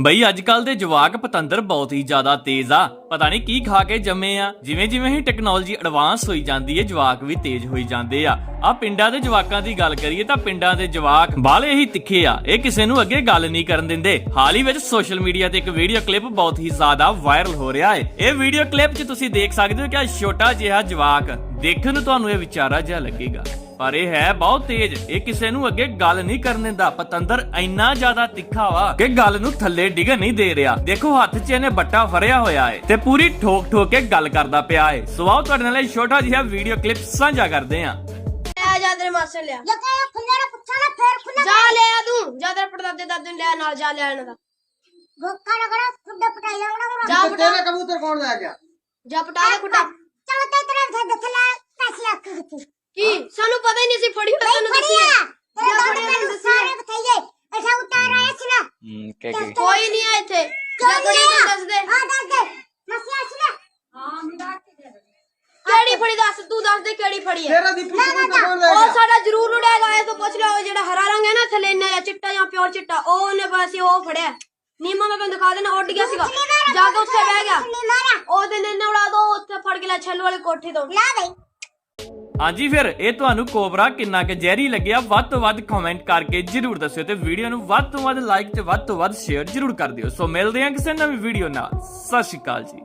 ਬਈ ਅੱਜ ਕੱਲ ਦੇ ਜਵਾਕ ਪਤੰਦਰ ਬਹੁਤ ਹੀ ਜ਼ਿਆਦਾ ਤੇਜ਼ ਆ। ਪਤਾ ਨਹੀਂ ਕੀ ਖਾ ਕੇ ਜੰਮੇ ਆ। ਜਿਵੇਂ ਜਿਵੇਂ ਹੀ ਟੈਕਨੋਲੋਜੀ ਐਡਵਾਂਸ ਹੋਈ ਜਾਂਦੀ ਹੈ ਜਵਾਕ ਵੀ ਤੇਜ਼ ਹੋਈ ਜਾਂਦੇ ਆ। ਆ ਪਿੰਡਾਂ ਦੇ ਜਵਾਕਾਂ ਦੀ ਗੱਲ ਕਰੀਏ ਤਾਂ ਪਿੰਡਾਂ ਦੇ ਜਵਾਕ ਬਾਲੇ ਹੀ ਤਿੱਖੇ ਆ। ਇਹ ਕਿਸੇ ਨੂੰ ਅੱਗੇ ਗੱਲ ਨਹੀਂ ਕਰਨ ਦਿੰਦੇ। ਹਾਲ ਹੀ ਵਿੱਚ ਸੋਸ਼ਲ ਮੀਡੀਆ ਤੇ ਇੱਕ ਵੀਡੀਓ ਕਲਿੱਪ ਬਹੁਤ ਹੀ ਜ਼ਿਆਦਾ ਵਾਇਰਲ ਹੋ ਰਿਹਾ ਹੈ ਇਹ ਵੀਡੀਓ ਕਲਿੱਪ 'ਚ ਤੁਸੀਂ ਦੇਖ ਸਕਦੇ ਹੋ ਕਿ ਛੋਟਾ ਜਿਹਾ ਜਵਾਕ ਦੇਖਣ ਨੂੰ ਤੁਹਾਨੂੰ ਇਹ ਵਿਚਾਰਾ ਜਿਹਾ ਲੱਗੇਗਾ। ਪਰ ਇਹ ਹੈ ਬਹੁਤ ਤੇਜ਼। ਇਹ ਕਿਸੇ ਨੂੰ ਅੱਗੇ ਗੱਲ ਨਹੀਂ ਕਰਨ ਦਿੰਦਾ। ਪਤੰਦਰ ਇੰਨਾ ਜ਼ਿਆਦਾ ਤਿੱਖਾ ਵਾ ਕਿ ਗੱਲ ਨੂੰ ਥੱਲੇ ਡਿੱਗਣ ਨਹੀਂ ਦੇ ਰਿਹਾ। ਦੇਖੋ ਹੱਥ 'ਚ ਇਹਨੇ ਬੱਟਾ ਫੜਿਆ ਹੋਇਆ ਹੈ ਤੇ ਪੂਰੀ ਠੋਕ ਠੋਕ ਕੇ ਗੱਲ ਕਰਦਾ ਪਿਆ ਹੈ ਸੋ ਆਓ ਤੁਹਾਡੇ ਨਾਲ ਇਹ ਛੋਟਾ ਜਿਹਾ ਵੀਡੀਓ ਕਲਿੱਪ ਸਾਂਝਾ ਕਰਦੇ ਹਾਂ। ਆ ਜਾ ਤੇਰੇ ਮਾਸਟਰ ਲਿਆ। ਜੇ ਕਹੇ ਖੁੱਲੇ ਨਾ ਪੁੱਛਾ ਨਾ ਫੇਰ ਖੁੱਲੇ ਜਾ ਲੈ ਆ ਤੂੰ। ਜਾ ਤੇਰੇ ਪੜਦਾਦੇ ਦਾਦੇ ਨੂੰ ਲੈ ਨਾਲ ਜਾ ਲੈ ਆਣ ਦਾ। ਭੁੱਖਾ ਨਾ ਕਰੋ ਖੁੱਡੇ ਪਟਾਈ ਲਾਉਣਾ ਕਰੋ ਜਾ ਤੇ ਪਟਾ। ਤੇਰੇ ਕਬੂਤਰ ਕੌਣ ਲੈ ਗਿਆ? ਜਾ ਪਟਾ ਦੇ ਕੁੱਟਾ ਚਲੋ ਤੇ ਤੇਰੇ ਫਿਰ ਦੇਖ ਲੈ ਕਾਸੀ ਅੱਖ ਦਿੱਤੀ ਕੀ ਸਾਨੂੰ ਪਤਾ ਹੀ ਨਹੀਂ ਸੀ ਫੜੀ ਹੋਈ ਤੈਨੂੰ ਦੱਸੀ ਤੇਰੇ ਦੋ ਫੜਿਆ ਮੈਨੂੰ ਤੈਨੂੰ ਸਾਰੇ ਬਤਾਈਏ ਐਸਾ ਉਤਾਰ ਆਇਆ ਸੀ ਨਾ। ਕੋਈ ਨਹੀਂ ਆ ਇੱਥੇ। ਜਾ ਫੜੀ ਤੈਨੂੰ ਦੱਸ ਦੇ ਹਾਂ ਦੱਸ ਦੇ। ਮਸਿਆ ਸੀ ਨਾ। ਕਿਹੜੀ ਫੜੀ ਦੱਸ ਤੂੰ ਦੱਸ ਦੇ ਕਿਹੜੀ ਫੜੀ ਹੈ ਤੇਰਾ ਦੀਪੂ ਕਬੂਤਰ ਕੌਣ ਲੈ ਉਹ ਗਿਆ? ਸਾਡਾ ਜ਼ਰੂਰ ਉਡੇਗਾ ਇਹ ਤੋਂ ਪੁੱਛ ਲੈ ਉਹ ਜਿਹੜਾ ਹਰਾ ਰੰਗ ਹੈ ਨਾ ਥੱਲੇ ਇੰਨਾ ਜਿਹਾ ਚਿੱਟਾ ਜਾਂ ਪਿਓਰ ਚਿੱਟਾ ਉਹ ਉਹਨੇ ਬਸ ਉਹ ਫੜਿਆ। ਨੀਮਾ ਮੈਂ ਤੈਨੂੰ ਦਿਖਾ ਦੇਣਾ ਉੱਡ ਗਿਆ ਸੀਗਾ। ਜਾ ਕੇ ਉੱਥੇ ਬਹਿ ਗਿਆ ਨਹੀਂ ਉਹ ਦਿਨ ਇਹਨੇ ਉਡਾ ਦੋ ਉੱਥੇ ਫੜ ਕੇ ਲੈ ਛੱਲ ਵਾਲੀ ਕੋਠੀ ਤੋਂ। ਲਾ ਬਈ। ਹਾਂਜੀ, ਫਿਰ ਇਹ ਤੁਹਾਨੂੰ ਕੋਬਰਾ ਕਿੰਨਾ ਕੁ ਜ਼ਹਿਰੀ ਲੱਗਿਆ? ਵੱਧ ਤੋਂ ਵੱਧ ਕਮੈਂਟ ਕਰਕੇ ਜਰੂਰ ਦੱਸਿਓ ਤੇ ਵੀਡੀਓ ਨੂੰ ਵੱਧ ਤੋਂ ਵੱਧ ਲਾਈਕ ਤੇ ਵੱਧ ਤੋਂ ਵੱਧ ਸ਼ੇਅਰ ਜਰੂਰ ਕਰ ਦਿਓ। ਸੋ ਮਿਲਦੇ ਹਾਂ ਕਿਸੇ ਨਵੀਂ ਵੀਡੀਓ ਨਾਲ। ਸਤਿ ਸ਼੍ਰੀ ਅਕਾਲ ਜੀ।